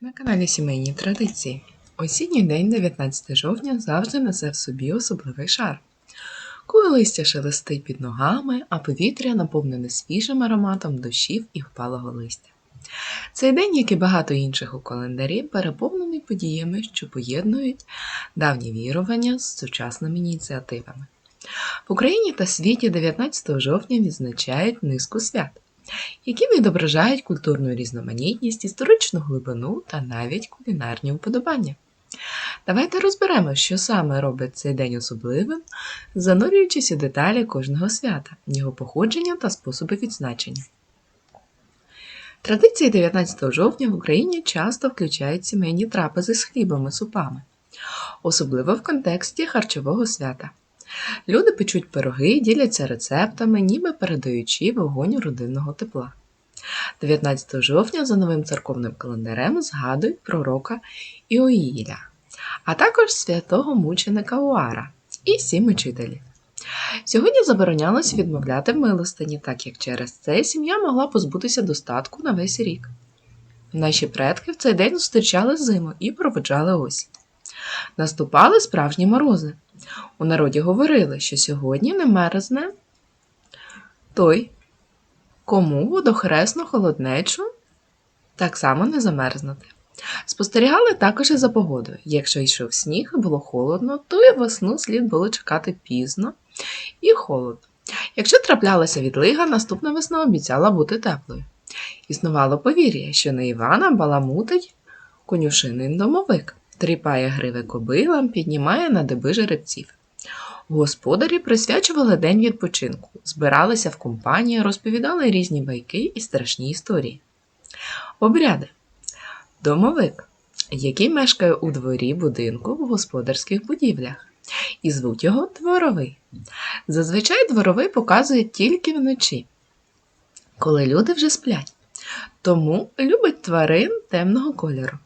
На каналі Сімейні Традиції. Осінній день, 19 жовтня, завжди несе в собі особливий шар. Коли листя шелестить під ногами, а повітря наповнене свіжим ароматом дощів і впалого листя. Цей день, як і багато інших у календарі, переповнений подіями, що поєднують давні вірування з сучасними ініціативами. В Україні та світі 19 жовтня відзначають низку свят які відображають культурну різноманітність, історичну глибину та навіть кулінарні уподобання. Давайте розберемо, що саме робить цей день особливим, занурюючись у деталі кожного свята, його походження та способи відзначення. Традиції 19 жовтня в Україні часто включають сімейні трапези з хлібом і супами, особливо в контексті харчового свята. Люди печуть пироги, діляться рецептами, ніби передаючи вогонь родинного тепла. 19 жовтня за новим церковним календарем згадують пророка Іоїля, а також святого мученика Уара і сім учителів. Сьогодні заборонялося відмовляти милостині, так як через це сім'я могла позбутися достатку на весь рік. Наші предки в цей день зустрічали зиму і проведжали осінь. Наступали справжні морози. У народі говорили, що сьогодні не мерзне той, кому водохресну холоднечу так само не замерзнути. Спостерігали також і за погодою. Якщо йшов сніг і було холодно, то і весну слід було чекати пізно і холодно. Якщо траплялася відлига, наступна весна обіцяла бути теплою. Існувало повір'я, що на Івана баламутить конюшинин домовик тріпає гриви кобилам, піднімає на деби жеребців. Господарі присвячували день відпочинку, збиралися в компанії, розповідали різні байки і страшні історії. Обряди. Домовик, який мешкає у дворі будинку в господарських будівлях, і звуть його дворовий. Зазвичай дворовий показує тільки вночі, коли люди вже сплять. Тому любить тварин темного кольору.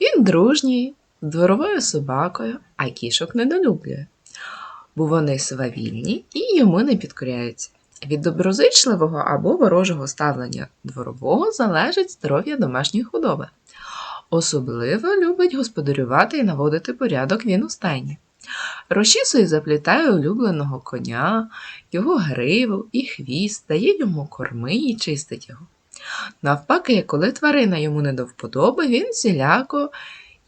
Він дружній, дворовою собакою, а кішок недолюблює, бо вони свавільні і йому не підкоряються. Від доброзичливого або ворожого ставлення дворового залежить здоров'я домашньої худоби. Особливо любить господарювати і наводити порядок він у стайні. Розчісує і заплітає улюбленого коня, його гриву і хвіст, дає йому корми і чистить його. Навпаки, коли тварина йому не до вподоби, він всіляко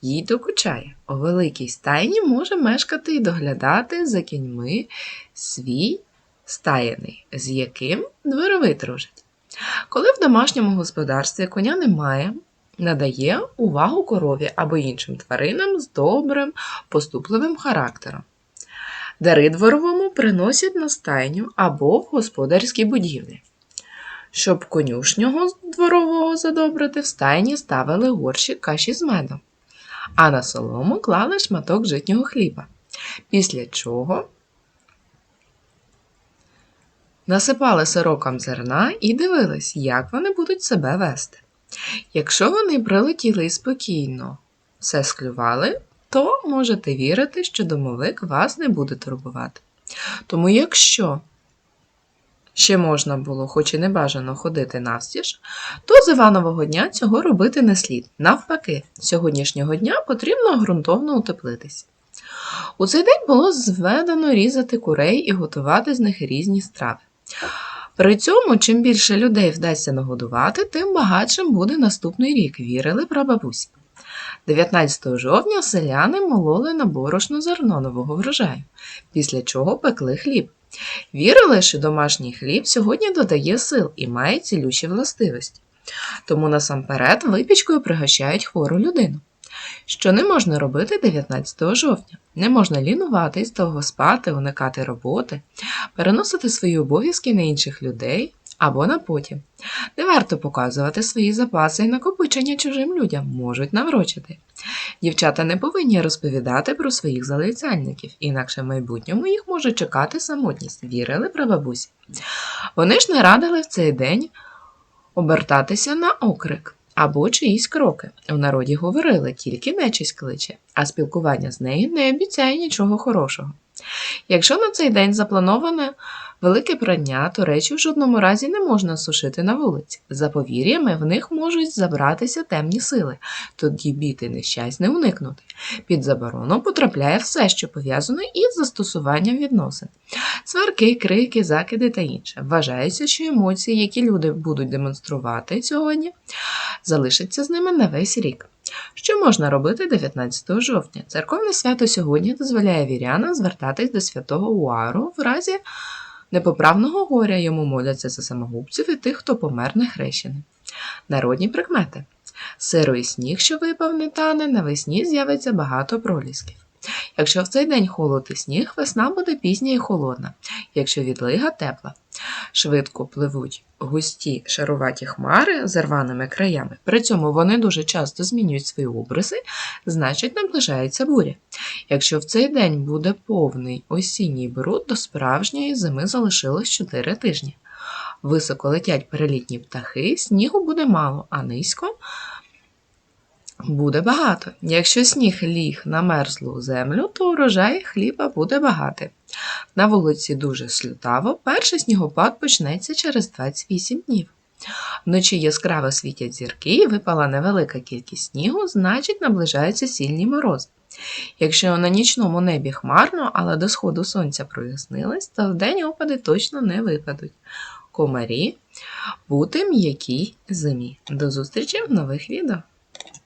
їй докучає. У великій стайні може мешкати і доглядати за кіньми свій стаєний, з яким дворовий дружить. Коли в домашньому господарстві коня немає, надає увагу корові або іншим тваринам з добрим, поступливим характером. Дари дворовому приносять на стайню або в господарській будівлі. Щоб конюшнього дворового задобрити, в стайні ставили горщі каші з медом а на солому клали шматок житнього хліба, після чого насипали сирокам зерна і дивились, як вони будуть себе вести. Якщо вони прилетіли і спокійно все склювали, то можете вірити, що домовик вас не буде турбувати. Тому якщо ще можна було, хоч і не бажано ходити навстіж, то з Іванового дня цього робити не слід. Навпаки, сьогоднішнього дня потрібно ґрунтовно утеплитись. У цей день було зведено різати курей і готувати з них різні страви. При цьому, чим більше людей вдасться нагодувати, тим багатшим буде наступний рік, вірили прабабусі. 19 жовтня селяни мололи на борошно зерно нового врожаю, після чого пекли хліб. Вірили, що домашній хліб сьогодні додає сил і має цілющі властивості. Тому насамперед випічкою пригощають хвору людину. Що не можна робити 19 жовтня? Не можна лінуватись, довго спати, уникати роботи, переносити свої обов'язки на інших людей або на потім. Не варто показувати свої запаси і накопичення чужим людям можуть наврочити. Дівчата не повинні розповідати про своїх залицяльників, інакше в майбутньому їх може чекати самотність, вірили прабабусі. Вони ж не радили в цей день обертатися на окрик або чиїсь кроки. У народі говорили, тільки нечисть кличе, а спілкування з нею не обіцяє нічого хорошого. Якщо на цей день заплановане Велике прання, то речі в жодному разі не можна сушити на вулиці. За повір'ями в них можуть забратися темні сили, тоді біти нещасть не уникнути. Під заборону потрапляє все, що пов'язано із застосуванням відносин. Сварки, крики, закиди та інше. Вважається, що емоції, які люди будуть демонструвати сьогодні, залишаться з ними на весь рік. Що можна робити 19 жовтня? Церковне свято сьогодні дозволяє вірянам звертатись до святого Уару в разі непоправного горя йому моляться за самогубців і тих, хто помер нехрещеним. Народні прикмети. Сирий сніг, що випав не тане, навесні з'явиться багато пролісків. Якщо в цей день холод і сніг, весна буде пізня і холодна, якщо відлига тепла. Швидко пливуть густі шаруваті хмари з рваними краями. При цьому вони дуже часто змінюють свої обриси, значить наближається буря. Якщо в цей день буде повний осінній бруд, до справжньої зими залишилось 4 тижні. Високо летять перелітні птахи, снігу буде мало, а низько буде багато. Якщо сніг ліг на мерзлу землю, то урожай хліба буде багатий. На вулиці дуже слютаво, перший снігопад почнеться через 28 днів. Вночі яскраво світять зірки і випала невелика кількість снігу, значить наближаються сильні морози. Якщо на нічному небі хмарно, але до сходу сонця прояснилось, то вдень опади точно не випадуть. Комарі бути м'якій зимі. До зустрічі в нових відео!